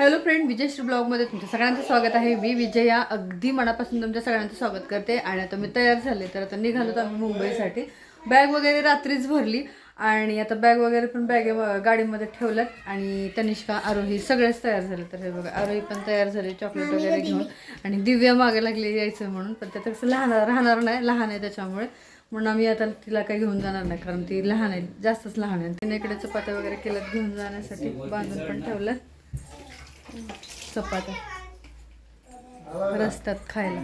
Hello friend विजयश्री ब्लॉगमध्ये तुमच्या सगळ्यांचं स्वागत आहे. मी विजया अगदी मनापासून तुमच्या सगळ्यांचं स्वागत करते आणि आता मी तयार झाले तर आता निघालो आम्ही मुंबईसाठी. बॅग वगैरे रात्रीच भरली आणि आता बॅग वगैरे पण बॅगे गाडीमध्ये ठेवल्यात आणि तनिष्का आरोही सगळेच तयार झाले. तर हे बघा आरोही पण तयार झाले चॉकलेट वगैरे घेऊन आणि दिव्या मागे लागली यायचं म्हणून पण त्याचं कसं लहान राहणार नाही लहान आहे त्याच्यामुळे. म्हणून आम्ही आता तिला काही घेऊन जाणार नाही कारण ती लहान आहे जास्तच लहान आहे. तिने इकडे चपात्या वगैरे केल्यात घेऊन जाण्यासाठी बांधून पण ठेवल्यात. चपात्या. रस्त्यात खायला.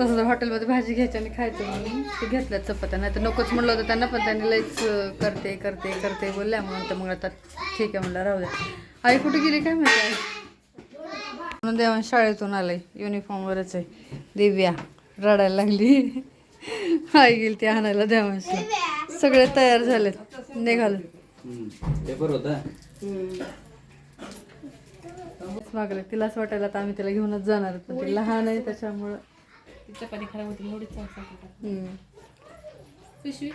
तसं जर हॉटेलमध्ये भाजी घ्यायची आणि खायचं म्हणून ते घेतल्यात चपात्या. नाही तर नकोच म्हणलं होतं त्यांना पण त्यांनी लईच करते करते करते बोलल्या. म्हणून तर मग आता ठीक आहे म्हणलं राहू द्या. आई कुठे गेली काय माहिती आई म्हणून देवान शाळेतून आलंय. युनिफॉर्मवरच आहे. दिव्या रडायला लागली. आई गेली ती आणायला देवांशला सगळे तयार झालेत. निघाले. पेपर होता? मागले. तिला असं वाटायला तर आम्ही तिला घेऊनच जाणार पण ती लहान आहे त्याच्यामुळं. चपाती खराब होती एवढीच चौसा हम्म. पिशवी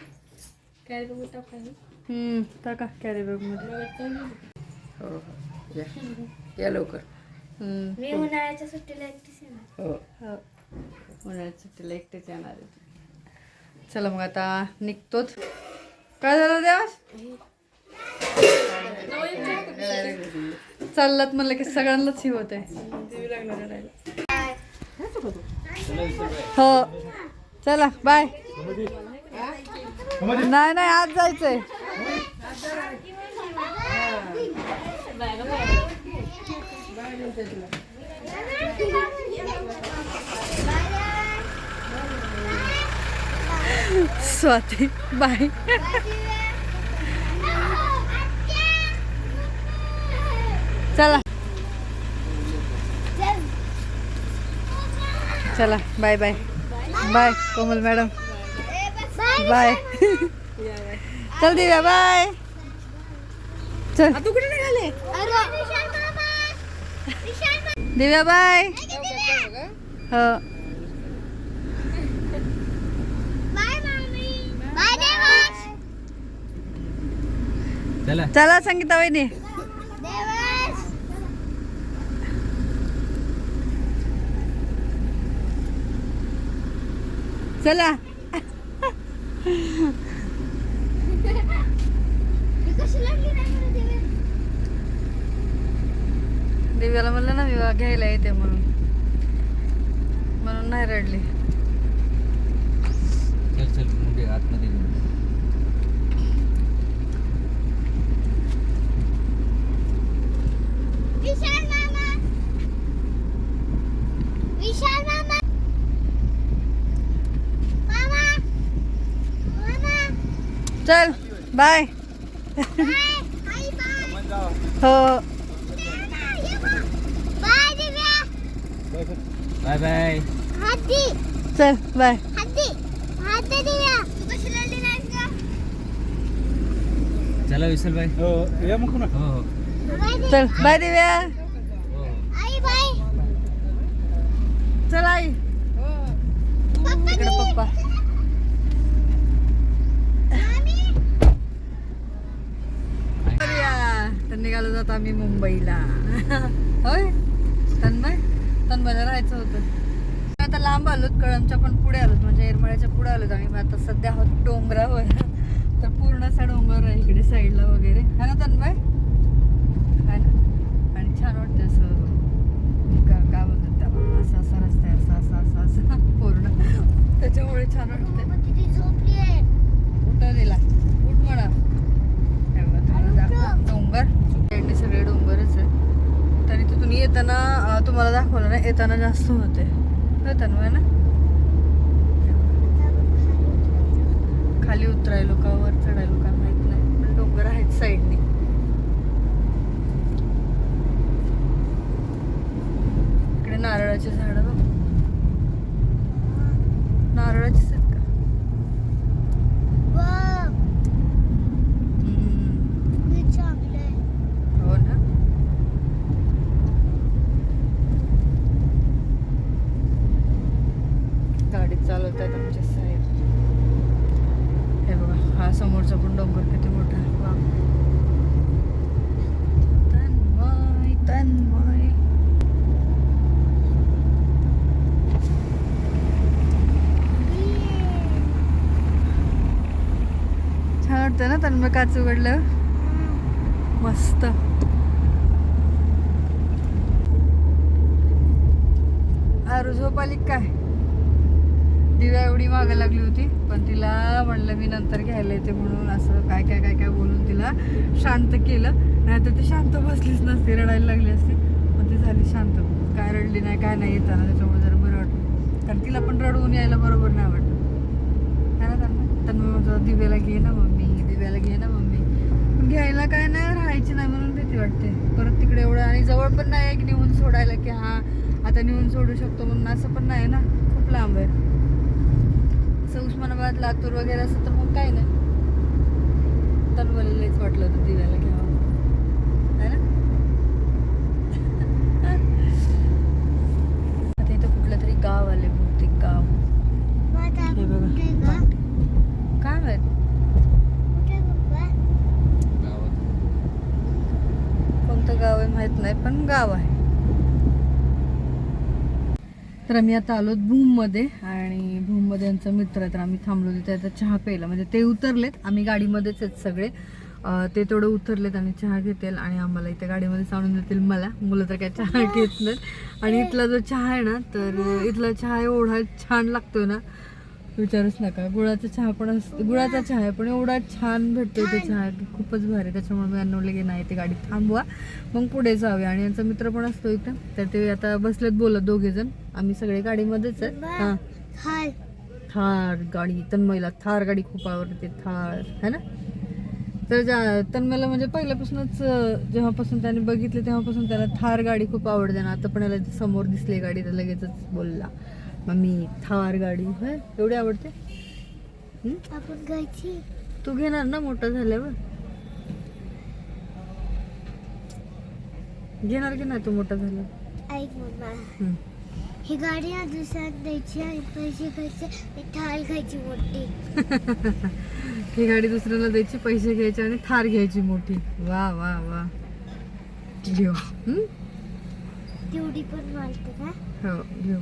काय बघू टाकायला हम्म, टाका कॅरी बॅगमध्ये. हो हो. या. या लवकर. हम्म. मी उन्हाळ्याच्या सुट्टीला एकटीच येणार. हो. हो. उन्हाळ्यात सुट्टीला एकटेच येणार आहे. चला मग आता निघतोच. काय झालं देवास? चाललात म्हणलं की सगळ्यांनाच ही होत आहे हो. चला बाय नाही नाही आज जायचंय. स्वाती बाय चला. चला. Bye bye. Bye Komal madam. Bye. चल दिव्या बाय. चल. तू कुठे निघाले? दिव्या बाय. हो चला. चला संगीता वहिनी. चला. दिव्याला म्हणलं ना मी घ्यायला येते म्हणून. म्हणून नाही रडली. चल चल मुंडे आतमध्ये घेऊन. विशाल मामा. विशाल मामा मामा चल बाय. बाय आई बाय हो. Bye bye. चल बाय. चला विसल बाय. हो हो बाय दिव्या चल बाय दिव्या. हो हो. आई बाय चल आई. इकडे पप्पा मामी दिव्या तर निघालो जातो आम्ही मुंबईला. होय? तन्मय? तन्मयला राहायचं होतं. आता लांब आलोत कळमच्या पण पुढे आलोत. म्हणजे येरमाळ्याच्या पुढे आलोत आम्ही. आता सध्या आहोत डोंगरावर तर पूर्ण असा डोंगर आहे इकडे साईडला वगैरे. है ना तन्मय? है ना? आणि छान वाटतं असं. का काय बोलतात त्याला? असं असा रस्ता आहे. असा असा असा असा. पूर्ण. त्याच्यामुळे छान आहे? कुठं दिला कुठ म्हणा हे बघा, तुम्हाला दाखव- डोंगर. साईडने सगळे डोंगरच आहे तरी तिथून येताना तुम्हाला दाखवलं ना येताना जास्त होते. हो, येताना ना? खाली उतरायलो का वर चढायलो का माहीत नाही. पण डोंगर आहेत साईडने. इकडे नारळाची झाडं बघ नारळाचीच आहेत का वाव हम्म. किती चांगलं आहे हो ना गाडी चालवतात आमचे साहेब हे बघा हा समोरचा पण डोंगर किती मोठा आहे. वा. तन्मय तन्मय छान मग काच उघडलं. मस्त. आरू काय? दिव्या एवढी मागं लागली होती पण तिला म्हणलं मी नंतर घ्यायला येते म्हणून असं काय काय काय काय बोलून तिला शांत केलं. नाहीतर ती शांत बसलीच नसती रडायला लागली असती. पण ती झाली शांत. काय रडली नाही काय नाही येताना त्याच्यामुळे जरा बरं वाटलं. कारण तिला पण रडवून यायला बरोबर नाही वाटलं. काय ना त्यांना? त्यांना दिव्याला घे ना मग. दिव्याला घे ना मम्मी. पण घ्यायला काय नाही राहायची नाही म्हणून भीती वाटते. परत तिकडे एवढं आणि जवळ पण नाही आहे की नेऊन सोडायला की हा आता नेऊन सोडू शकतो म्हणून असं पण नाही ना. खूप लांब आहे. असं उस्मानाबाद लातूर वगैरे असं तर मग काय नाही. लयच वाटलं होतं दिव्याला घ्यावं. है ना? आता इथं कुठलं तरी गाव आले बहुतेक गाव. हे बघा. काय माहीत कुठे पप्पा गावात कोणतं गाव आहे माहीत नाही पण गाव आहे. तर आम्ही आता आलो भूममध्ये आणि भूममध्ये यांचा मित्र आहे तर आम्ही थांबलो तिथे आता चहा प्यायला. म्हणजे ते उतरलेत आम्ही गाडीमध्येच आहेत सगळे. ते थोडं उतरलेत आणि चहा घेतील आणि आम्हाला इथे गाडीमध्ये सांडून देतील मला. मुलं तर काय चहा घेत नाहीत. आणि इथला जो चहा आहे ना तर इथला चहा एवढा छान लागतोय ना विचारूच नका. गुळाचा चहा पण असतो गुळाचा चहा आहे पण एवढा छान भेटतोय ते चहा की खूपच भारी. त्याच्यामुळे मी आणवले की नाही ते गाडी थांबवा. मग पुढे जावे आणि यांचा मित्र पण असतो इथं. तर ते आता बसलेत बोलत दोघे जण. आम्ही सगळे गाडीमध्येच आहेत हां. थार. गाडी. तन्मयला थार गाडी खूप आवडते. थार. है ना? तर ज्या तन्मयला म्हणजे पहिल्यापासूनच जेव्हापासून त्याने बघितले तेव्हापासून त्याला थार गाडी खूप आवडते ना. आता पण याला समोर दिसली गाडी तर लगेचच बोलला. मम्मी थार गाडी होय एवढी आवडते? आपण घ्यायची तू घेणार ना मोठा झाल्यावर? घेणार की नाही तू मोठा झाल्यावर? ऐक मम्मा. हं. गाडी ना दुसऱ्यात द्यायची आणि पैसे घ्यायचे थाल खायची मोठी. ही गाडी दुसऱ्याला द्यायची पैसे घ्यायचे आणि थार घ्यायची मोठी. वा वा वा. घेऊ? तेवढी पण मारते का हो घेऊ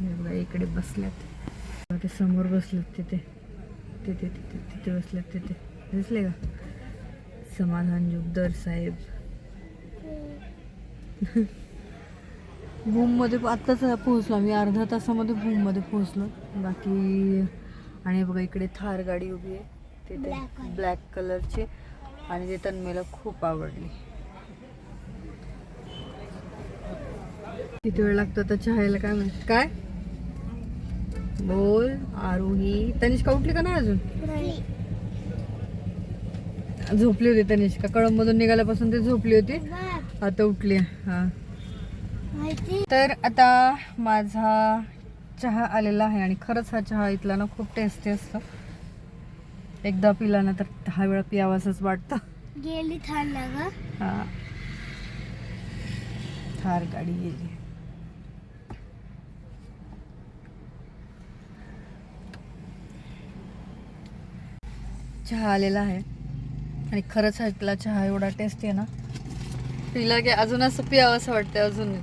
बघा इकडे बसल्यात. ते समोर बसलेत तिथे. तिथे तिथे तिथे बसल्यात तिथे. दिसले का? समाधान जुगदर साहेब. भूममध्ये आत्ताच पोहोचलो आम्ही. अर्धा तासामध्ये भूममध्ये पोहोचलो. बाकी आणि बघा इकडे थार गाडी उभी आहे. तिथे ब्लॅक कलरची आणि ते तन्मेला खूप आवडली. किती वेळ लागतो आता चहायला? काय म्हणत काय? बोल आरोही. तनिष्का उठली का नाही अजून? झोपली होती तनिष्का. कळंबमधून निघाल्यापासून ती झोपली होती. आता उठली हा. तर आता माझा चहा आलेला आहे आणि खरंच हा चहा इथला ना खूप टेस्टी असतो. एकदा पिला ना तर दहा वेळा पियावासच वाटतं. गेली थाल ना ग. हा. थार गाडी गेली. चहा आलेला आहे. आणि खरंच ह्यातला चहा एवढा टेस्टी आहे ना. पिला की अजून असं पियावं असं वाटतं अजून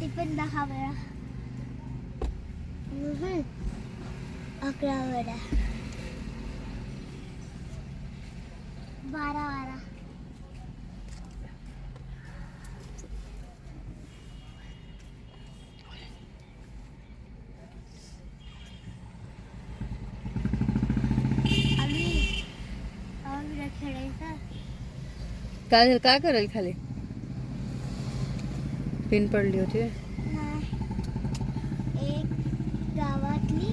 ती पण दहा वेळा. अकरा वेळा. बारा बारा आम्ही आम्ही खेळायचा काय काय करेल खाली? पिन पडली होती. एक गावातली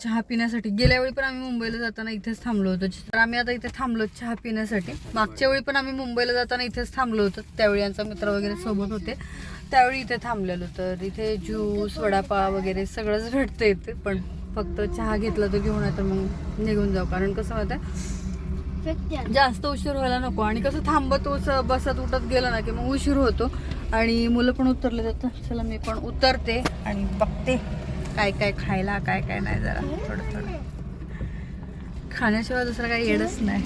चहा पिण्यासाठी. गेल्या वेळी पण आम्ही मुंबईला जाताना इथेच थांबलो होतो. तर आम्ही आता इथे थांबलो चहा पिण्यासाठी. मागच्या वेळी पण आम्ही मुंबईला जाताना इथेच थांबलो होतो. त्यावेळी यांचा मित्र वगैरे सोबत होते. त्यावेळी इथे थांबलेलो. तर इथे ज्यूस वडापाव वगैरे सगळंच भेटतं इथे. पण फक्त चहा घेतला तर घेऊन आता मग निघून जाऊ. कारण कसं होतं आहे? जास्त उशीर व्हायला नको. आणि कसं थांबत बसत उठत गेलं ना की मग उशीर होतो. आणि मुलं पण उतरले. जातात चला मी पण उतरते आणि बघते. काय काय खायला काय काय नाही जरा थोडं थोडं. खाण्याशिवाय दुसरं काही येडच नाही.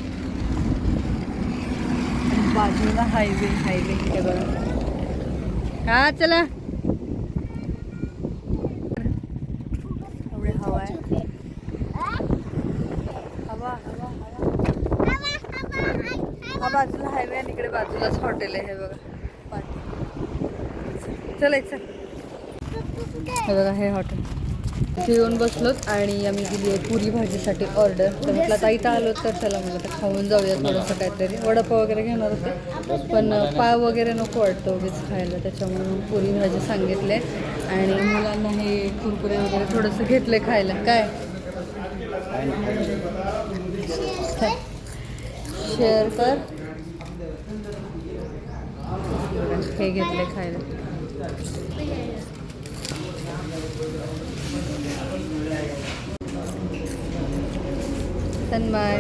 बाजूला हायवे हायवे इथे बघा. हा चला. एवढे हवा आहे. हवा हवा हवा. हा बाजूला हायवे आणि इकडे बाजूलाच हॉटेल आहे हे बघा. चला चल. हे बघा हे हॉटेल इथे येऊन बसलोत आणि आम्ही दिली आहे पुरी भाजीसाठी ऑर्डर तर म्हटलं आता इथं आलो तर चला म्हटलं तर खाऊन जाऊया थोडंसं काहीतरी. वडापाव वगैरे घेणार होते पण पाव वगैरे नको वाटतं उगीच खायला. त्याच्यामुळे पुरी भाजी सांगितले आणि मुलांना हे कुरकुरे वगैरे थोडंसं घेतले खायला. काय? शेअर कर. हे घेतले खायला. तन्मय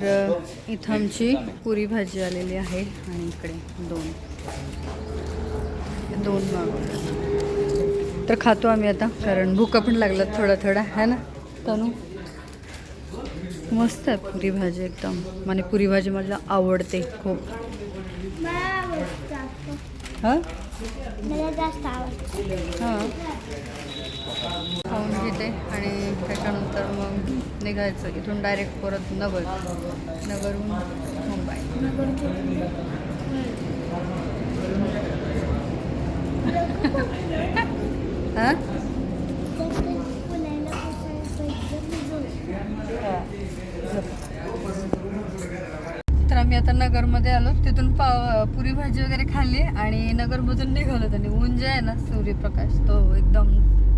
तर इथं आमची पुरी भाजी आलेली आहे आणि इकडे दोन. दोन मागवल्या तर खातो आम्ही आता कारण भुका पण लागल्यात थोडा थोडा है ना तनू? मस्त आहे पुरी भाजी एकदम. आणि पुरी भाजी मला आवडते खूप. हां? मला हां. खाऊन घेते आणि त्याच्यानंतर मग निघायचं. इथून डायरेक्ट परत नगर. नगरहून मुंबई. हां पुण्याला तर आम्ही आता नगरमध्ये आलो तिथून पाव पुरी भाजी वगैरे खाल्ली आणि नगरमधून निघालो त्यांनी ऊन जे आहे ना सूर्यप्रकाश तो एकदम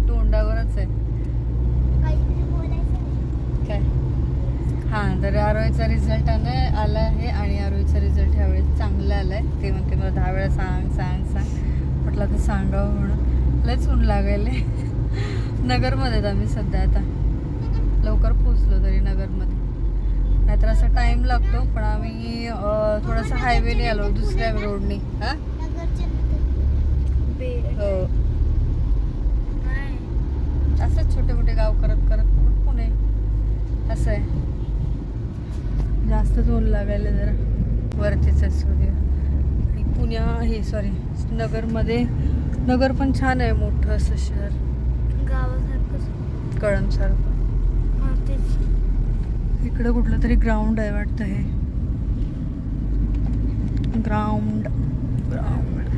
तोंडावरच आहे. काय? हां तर आरोहीचा रिझल्ट आलाय आला आहे आणि आरोहीचा रिझल्ट ह्यावेळेस चांगला आला आहे ते म्हणते मला दहा वेळा सांग सांग सांग. म्हटलं तर सांगावं म्हणून. लयच ऊन लागायले नगरमध्ये आम्ही सध्या आता. लवकर पोचलो तरी नगरमध्ये. नाहीतर असं टाईम लागतो पण आम्ही थोडंसं हायवेने आलो दुसऱ्या रोडने हां? हो. असंच छोटे मोठे गाव करत करत पुणे. असं आहे जास्तच ऊन लागायला जरा. वरतीच आहे सूर्य. आणि पुण्या हे सॉरी नगरमध्ये नगर पण छान आहे मोठं असं शहर. गावासारखंच. कळमसारखं इकडं कुठलं तरी ग्राउंड आहे वाटतं हे. ग्राउंड ग्राउंड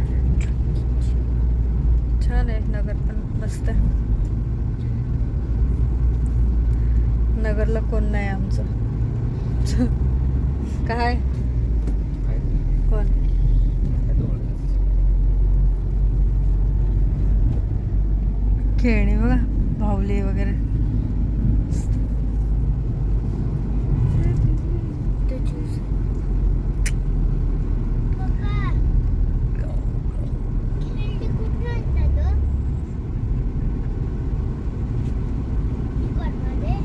छान आहे नगर पण मस्त. आहे नगरला कोण नाही आमचं. काय? कोण? खेळणी बघा भावली वगैरे ते ज्यूस पप्पा खेळणी कुठून आणतात गं? दुकानमध्ये?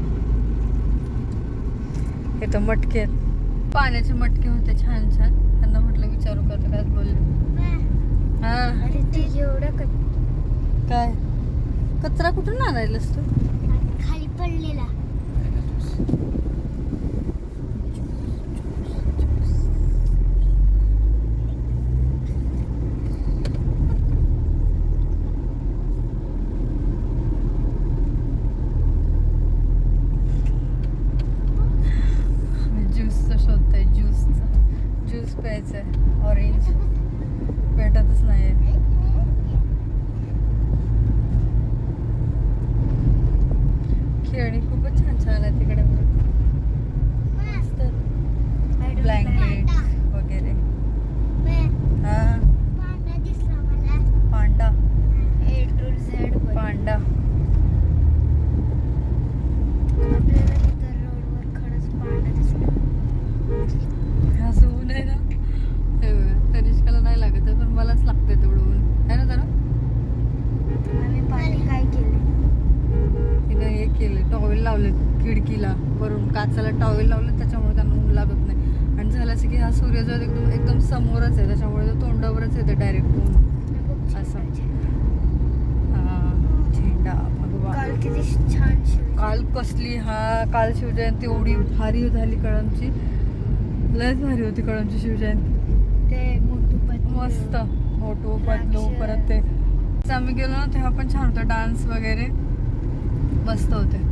हे तर मटके. पाण्याचे मटके होते छान छान. त्यांना म्हटलं विचारू का तर काय बोलले. हा. एवढं काय? कचरा कुठून आणायलास तू? खाली पडलेला. ज्यूस प्यायचं आहे ऑरेंज भेटतच नाही आहे खेळणी खूपच छान छान आहे तिकडे मा, हे असं ऊन आहे ना हे बघा तनिष्काला नाही लागत आहे, पण मलाच लागतंय तेवढं ऊन आहे ना जरा आम्ही पाणी काय केले तिनं हे केलं टॉवेल लावले खिडकीला वरून काचाला टॉवेल लावले त्याच्यामुळे त्यांना ऊन लागत नाही. आणि झालं असं की हा सूर्य जो एकदम एकदम समोरच आहे त्याच्यामुळे तो तोंडावरच येते डायरेक्ट ऊन. असं. हा झेंडा काल किती छान काल कसली हा काल शिवजयंती एवढी भारी झाली कळमची. लयच भारी होती कळमची शिवजयंती. ते मोठू. मस्त. मोठू द्राक्ष. परत ते. आम्ही गेलो ना तेव्हा पण छान होतं डान्स वगैरे. मस्त होते.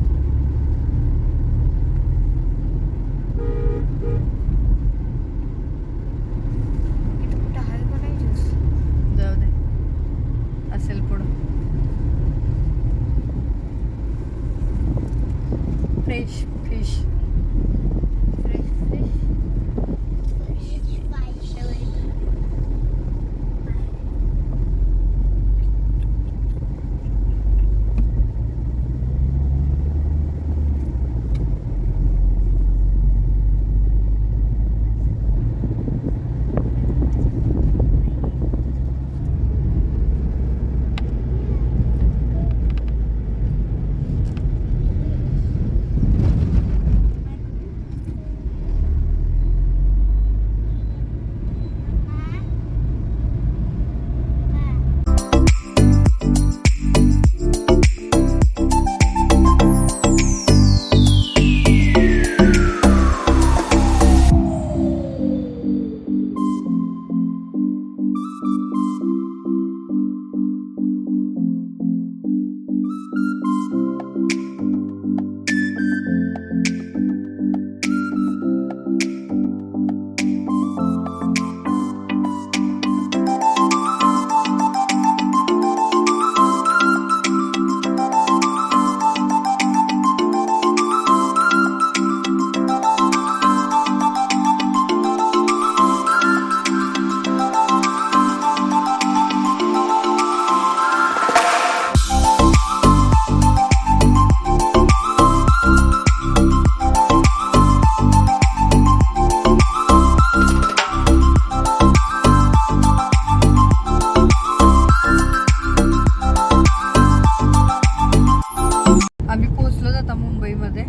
आता मुंबईमध्ये.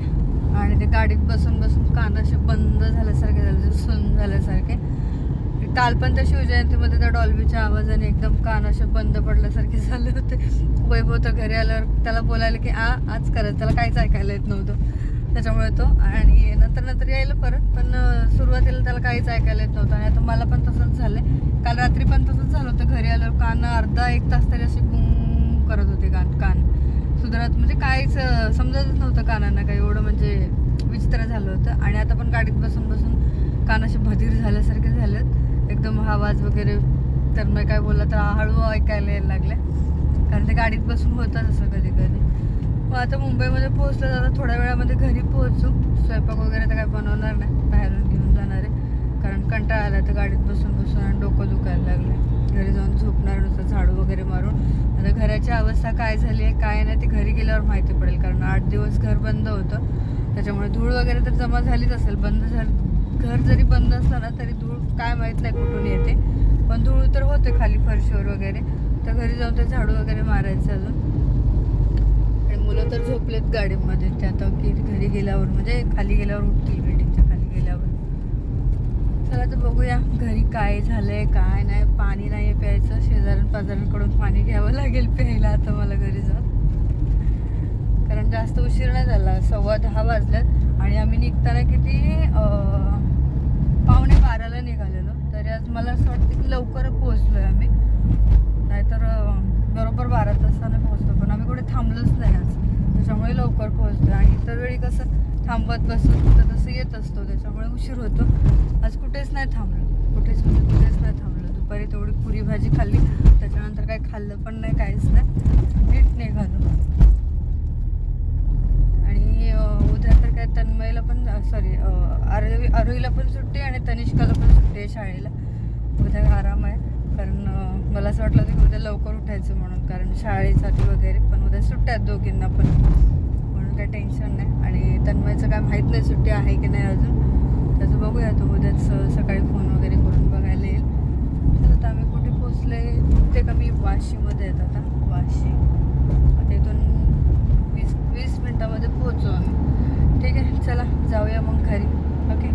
आणि ते गाडीत बसून बसून कान असे बंद झाल्यासारखे झाले सुन झाल्यासारखे. काल पण त्या शिवजयंतीमध्ये त्या डॉल्बीच्या आवाजाने एकदम कान असे बंद पडल्यासारखे झाले होते. वैभव तर घरी आल्यावर त्याला बोलायला की आ आज करत त्याला काहीच ऐकायला येत नव्हतं. त्याच्यामुळे तो आणि नंतर नंतर यायला परत पण सुरुवातीला त्याला काहीच ऐकायला येत नव्हतं. आणि आता मला पण तसंच झालंय. काल रात्री पण तसंच झालं होतं. घरी आल्यावर कान अर्धा एक तास तरी असे गुंग करत होते कान कान. सुधारत म्हणजे काहीच समजतच नव्हतं कानांना काही. एवढं म्हणजे विचित्र झालं होतं. आणि आता पण गाडीत बसून बसून कानाशी असे भदीर झाल्यासारखे झालेत. एकदम आवाज वगैरे तर मग काय बोलला तर हळू ऐकायला यायला लागले. कारण ते गाडीत बसून होतं असं कधी कधी मग आता मुंबईमध्ये पोहोचलं. आता थोड्या वेळामध्ये घरी पोहोचू. स्वयंपाक वगैरे तर काय बनवणार नाही. बाहेरून घेऊन जाणार. आहे कारण कंटाळा आला तर गाडीत बसून बसून आणि डोकं दुखायला लागलं घरी जाऊन झोपणार नुसतं झाडू वगैरे मारून. आता घराची अवस्था काय झाली आहे काय नाही ते घरी गेल्यावर माहिती पडेल कारण आठ दिवस घर बंद होतं. त्याच्यामुळे धूळ वगैरे तर जमा झालीच असेल. बंद झालं घर जरी बंद असलं ना तरी धूळ काय माहीत नाही कुठून येते. पण धूळ तर होते खाली फरशीवर वगैरे. तर घरी जाऊन ते झाडू वगैरे मारायचं अजून. आणि मुलं तर झोपलेत गाडीमध्ये. ते आता की घरी गेल्यावर म्हणजे खाली गेल्यावर उठतील. चला तर बघूया घरी काय झालंय काय नाही. पाणी नाही प्यायचं. शेजाऱ्यां पाजाऱ्यांकडून पाणी घ्यावं लागेल प्यायला आता मला घरी जाऊन. कारण जास्त उशीर नाही झाला. सव्वा दहा वाजल्यात आणि आम्ही निघताना किती पावणे बाराला निघालेलो. तरी आज मला असं वाटतं की लवकर पोहोचलोय आम्ही. नाहीतर बरोबर बारा तासाने पोहोचलो पण आम्ही कुठे थांबलोच नाही आज. त्याच्यामुळे लवकर पोहोचलो आणि इतर वेळी कसं थांबत बसत होतं तसं येत असतो त्याच्यामुळे उशीर होतो. आज कुठेच नाही थांबलो कुठेच म्हणजे कुठेच नाही थांबलो. दुपारी तेवढी पुरी भाजी खाल्ली त्याच्यानंतर काही खाल्लं पण नाही काहीच नाही. नीट निघालो आणि उद्या तर काय तन्मयला पण सॉरी आरोही आरोहीला पण सुट्टी आणि तनिष्काला पण सुट्टी आहे शाळेला. उद्या आराम आहे कारण मला असं वाटलं होतं की उद्या लवकर उठायचं म्हणून कारण शाळेसाठी वगैरे पण उद्या सुट्ट्या आहेत दोघींना पण. काही टेन्शन नाही. आणि तन्मयचं काय माहीत नाही सुट्टी आहे की नाही अजून. त्याचं बघूया. तो उद्याच सकाळी फोन वगैरे करून बघायला येईल. तर आता आम्ही कुठे पोचले ते का मी वाशीमध्ये येत आता. वाशी. आता इथून वीस वीस मिनटामध्ये पोहोचू आम्ही. ठीक आहे चला जाऊया मग घरी. ओके?